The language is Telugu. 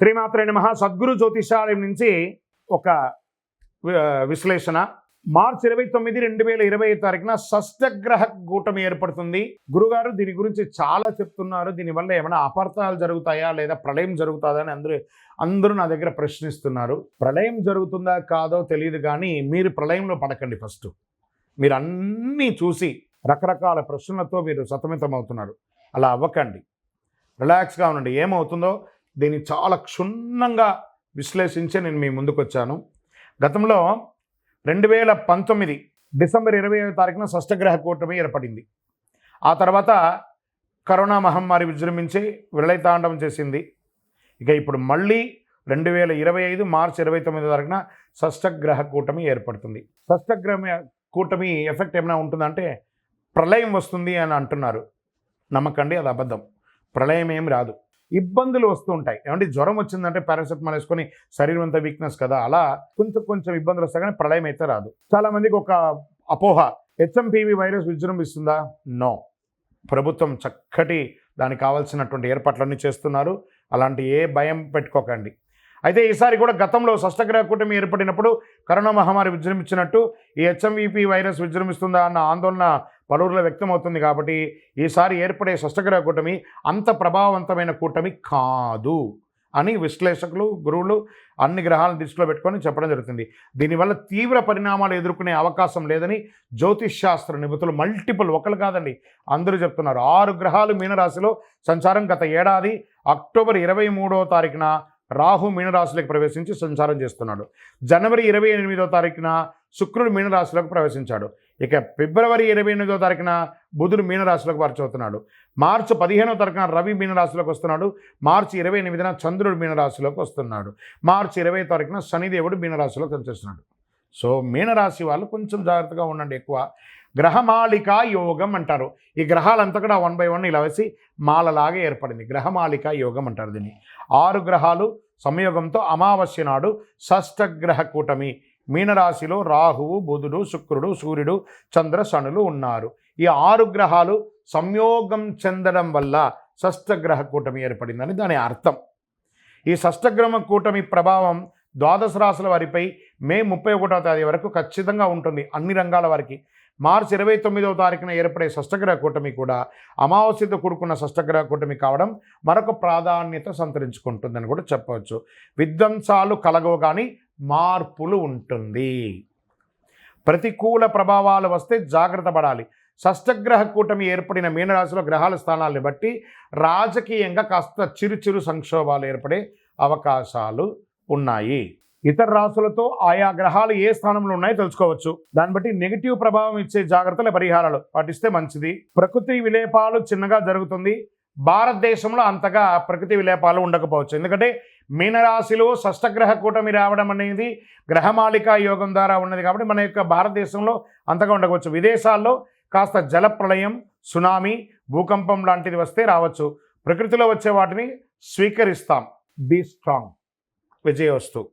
శ్రీమాత్రే నమ. సద్గురు జ్యోతిషాలయం నుంచి ఒక విశ్లేషణ. మార్చి ఇరవై తొమ్మిది రెండు వేల ఇరవై తారీఖున షష్టగ్రహ కూటమి ఏర్పడుతుంది. గురుగారు దీని గురించి చాలా చెప్తున్నారు. దీనివల్ల ఏమైనా అపార్థాలు జరుగుతాయా లేదా ప్రళయం జరుగుతుందా అని అందరూ అందరూ నా దగ్గర ప్రశ్నిస్తున్నారు. ప్రళయం జరుగుతుందా కాదో తెలియదు కానీ మీరు ప్రళయంలో పడకండి ఫస్ట్. మీరు అన్నీ చూసి రకరకాల ప్రశ్నలతో మీరు సతమితం అవుతున్నారు అలా అవ్వకండి. రిలాక్స్గా ఉండండి. ఏమవుతుందో దీన్ని చాలా క్షుణ్ణంగా విశ్లేషించి నేను మీ ముందుకు వచ్చాను గతంలో రెండు వేల పంతొమ్మిది డిసెంబర్ ఇరవై ఐదు తారీఖున షష్టగ్రహ కూటమి ఏర్పడింది. ఆ తర్వాత కరోనా మహమ్మారి విజృంభించి విలయతాండవం చేసింది. ఇక ఇప్పుడు మళ్ళీ రెండు వేల ఇరవై ఐదు మార్చి ఇరవై తొమ్మిది తారీఖున షష్టగ్రహ కూటమి ఏర్పడుతుంది. షష్టగ్రహ కూటమి ఎఫెక్ట్ ఏమైనా ఉంటుందంటే ప్రళయం వస్తుంది అని అంటున్నారు. నమ్మకండి అది అబద్ధం. ప్రళయం ఏమి రాదు. ఇబ్బందులు వస్తూ ఉంటాయి. ఏమంటే జ్వరం వచ్చిందంటే పారాసెటమాల్ వేసుకొని శరీరం అంతా వీక్నెస్ కదా? అలా కొంచెం కొంచెం ఇబ్బందులు వస్తాయి కానీ ప్రళయం అయితే రాదు. చాలా మందికి ఒక అపోహ హెచ్ఎంపీవీ వైరస్ విజృంభిస్తుందా? నో ప్రభుత్వం చక్కటి దానికి కావాల్సినటువంటి ఏర్పాట్లన్నీ చేస్తున్నారు. అలాంటి ఏ భయం పెట్టుకోకండి. అయితే ఈసారి కూడా గతంలో షష్టగ్రహ కూటమి ఏర్పడినప్పుడు కరోనా మహమ్మారి విజృంభించినట్టు ఈ హెచ్ఎంవిపి వైరస్ విజృంభిస్తుందా అన్న ఆందోళన పలువురిలో వ్యక్తమవుతుంది కాబట్టి ఈసారి ఏర్పడే షష్టగ్రహ కూటమి అంత ప్రభావవంతమైన కూటమి కాదు అని విశ్లేషకులు గురువులు అన్ని గ్రహాలను దృష్టిలో పెట్టుకొని చెప్పడం జరుగుతుంది. దీనివల్ల తీవ్ర పరిణామాలు ఎదుర్కొనే అవకాశం లేదని జ్యోతిష్ శాస్త్ర నిపుణులు మల్టిపుల్ ఒకరు కాదండి అందరూ చెప్తున్నారు. ఆరు గ్రహాలు మీనరాశిలో సంచారం గత ఏడాది అక్టోబర్ ఇరవై మూడో తారీఖున రాహు మీనరాశులకు ప్రవేశించి సంచారం చేస్తున్నాడు. జనవరి ఇరవై ఎనిమిదో తారీఖున శుక్రుడు మీనరాశులకు ప్రవేశించాడు. ఇక ఫిబ్రవరి ఇరవై ఎనిమిదో తారీఖున బుధుడు మీనరాశులకు మార్చవుతున్నాడు మార్చి పదిహేనో తారీఖున రవి మీనరాశిలోకి వస్తున్నాడు. మార్చి ఇరవై ఎనిమిదిన చంద్రుడు మీనరాశిలోకి వస్తున్నాడు. మార్చి ఇరవై తారీఖున శనిదేవుడు మీనరాశిలోకి వచ్చేస్తున్నాడు. సో మీనరాశి వాళ్ళు కొంచెం జాగ్రత్తగా ఉండండి ఎక్కువ. గ్రహమాలిక యోగం అంటారు. ఈ గ్రహాలంతా కూడా వన్ బై వన్ ఇలా వేసి మాలలాగా ఏర్పడింది. గ్రహమాలిక యోగం అంటారు దీన్ని. ఆరు గ్రహాలు సంయోగంతో అమావాస్య నాడు షష్టగ్రహ కూటమి. మీనరాశిలో రాహువు బుధుడు శుక్రుడు సూర్యుడు చంద్ర శనులు ఉన్నారు. ఈ ఆరు గ్రహాలు సంయోగం చెందడం వల్ల షష్టగ్రహ కూటమి ఏర్పడిందని దాని అర్థం. ఈ షష్టగ్రహ కూటమి ప్రభావం ద్వాదశ రాశుల వారిపై మే ముప్పై ఒకటో తేదీ వరకు ఖచ్చితంగా ఉంటుంది అన్ని రంగాల వారికి. మార్చి ఇరవై తొమ్మిదవ తారీఖున ఏర్పడే షష్టగ్రహ కూటమి కూడా అమావాస్యతో కూడుకున్న షష్టగ్రహ కూటమి కావడం మరొక ప్రాధాన్యత సంతరించుకుంటుందని కూడా చెప్పవచ్చు. విధ్వంసాలు కలగవు కానీ మార్పులు ఉంటుంది. ప్రతికూల ప్రభావాలు వస్తే జాగ్రత్త పడాలి. షష్టగ్రహ కూటమి ఏర్పడిన మీనరాశిలో గ్రహాల స్థానాలను బట్టి రాజకీయంగా కాస్త చిరు చిరు సంక్షోభాలు ఏర్పడే అవకాశాలు ఉన్నాయి. ఇతర రాశులతో ఆయా గ్రహాలు ఏ స్థానంలో ఉన్నాయో తెలుసుకోవచ్చు. దాన్ని బట్టి నెగిటివ్ ప్రభావం ఇచ్చే జాగ్రత్తల పరిహారాలు పాటిస్తే మంచిది. ప్రకృతి విలేపాలు చిన్నగా జరుగుతుంది. భారతదేశంలో అంతగా ప్రకృతి విలేపాలు ఉండకపోవచ్చు. ఎందుకంటే మీనరాశిలో షష్టగ్రహ కూటమి రావడం అనేది గ్రహమాలిక యోగం ద్వారా ఉన్నది కాబట్టి మన యొక్క భారతదేశంలో అంతగా ఉండకపోవచ్చు. విదేశాల్లో కాస్త జల ప్రళయం సునామీ భూకంపం లాంటిది వస్తే రావచ్చు. ప్రకృతిలో వచ్చే వాటిని స్వీకరిస్తాం. Be strong. విజయోస్తు